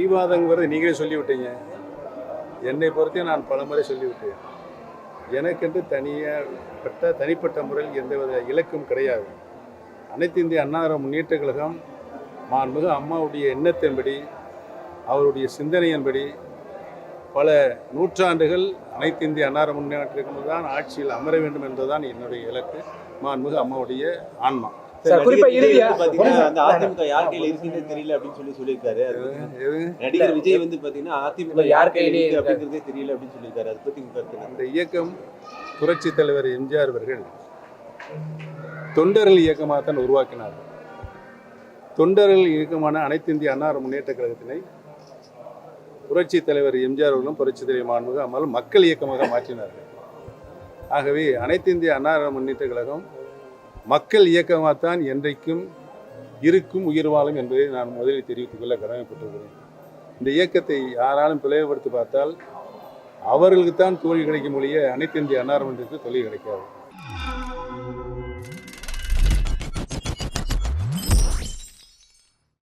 பிடிவாதங்கிறது நீங்களே சொல்லிவிட்டீங்க. என்னை பொறுத்தையும் நான் பலமுறை சொல்லிவிட்டேன். எனக்கென்று தனியப்பட்ட தனிப்பட்ட முறையில் எந்தவித இலக்கும் கிடையாது. அனைத்து இந்திய அன்னார முன்னேற்ற கழகம் மாண்புக அம்மாவுடைய எண்ணத்தின்படி அவருடைய சிந்தனையின்படி பல நூற்றாண்டுகள் அனைத்து இந்திய அன்னார முன்னேற்ற கழகம் தான் ஆட்சியில் அமர வேண்டும் என்பதுதான் என்னுடைய இலக்கு. மாண்புக அம்மாவுடைய ஆன்மா. குறிப்பா நடிகர் இறுதியா- விஜய் பாத்தீங்கன்னா அந்த அதிமுக யார் கையில இருக்குன்னு தெரியல அப்படின்னு சொல்லி சொல்லியிருக்காரு. நடிகர் விஜய் வந்து பாத்தீங்கன்னா அதிமுக இல்ல, யார் கையில கையிலே இருக்கு அப்படிங்கறதே தெரியல அப்படின்னு சொல்லியிருக்காரு. அதை பத்தி கருத்து? அந்த இயக்கம் புரட்சி தலைவர் எம்ஜிஆர் அவர்கள் தொண்டர்கள் இயக்கமாக தான் உருவாக்கினார். தொண்டர்கள் இயக்கமான அனைத்து இந்திய அன்னார முன்னேற்ற கழகத்தினை புரட்சி தலைவர் எம்ஜிஆர் அவர்களும் புரட்சி தலைவர் மாண்புக அம்மாவும் மக்கள் இயக்கமாக மாற்றினார்கள். ஆகவே அனைத்து இந்திய அன்னார முன்னேற்ற கழகம் மக்கள் இயக்கமாகத்தான் என்றைக்கும் இருக்கும் உயிர் வாழும் என்பதை நான் முதலில் தெரிவித்துக் கொள்ள கடமைப்பட்டிருக்கிறேன். இந்த இயக்கத்தை யாராலும் பிளவுபடுத்தி பார்த்தால் அவர்களுக்கு தான் தோல்வி கிடைக்கும் ஒழிய அனைத்து இந்திய அன்னாரமன்றத்துக்கு தோல்வி கிடைக்காது.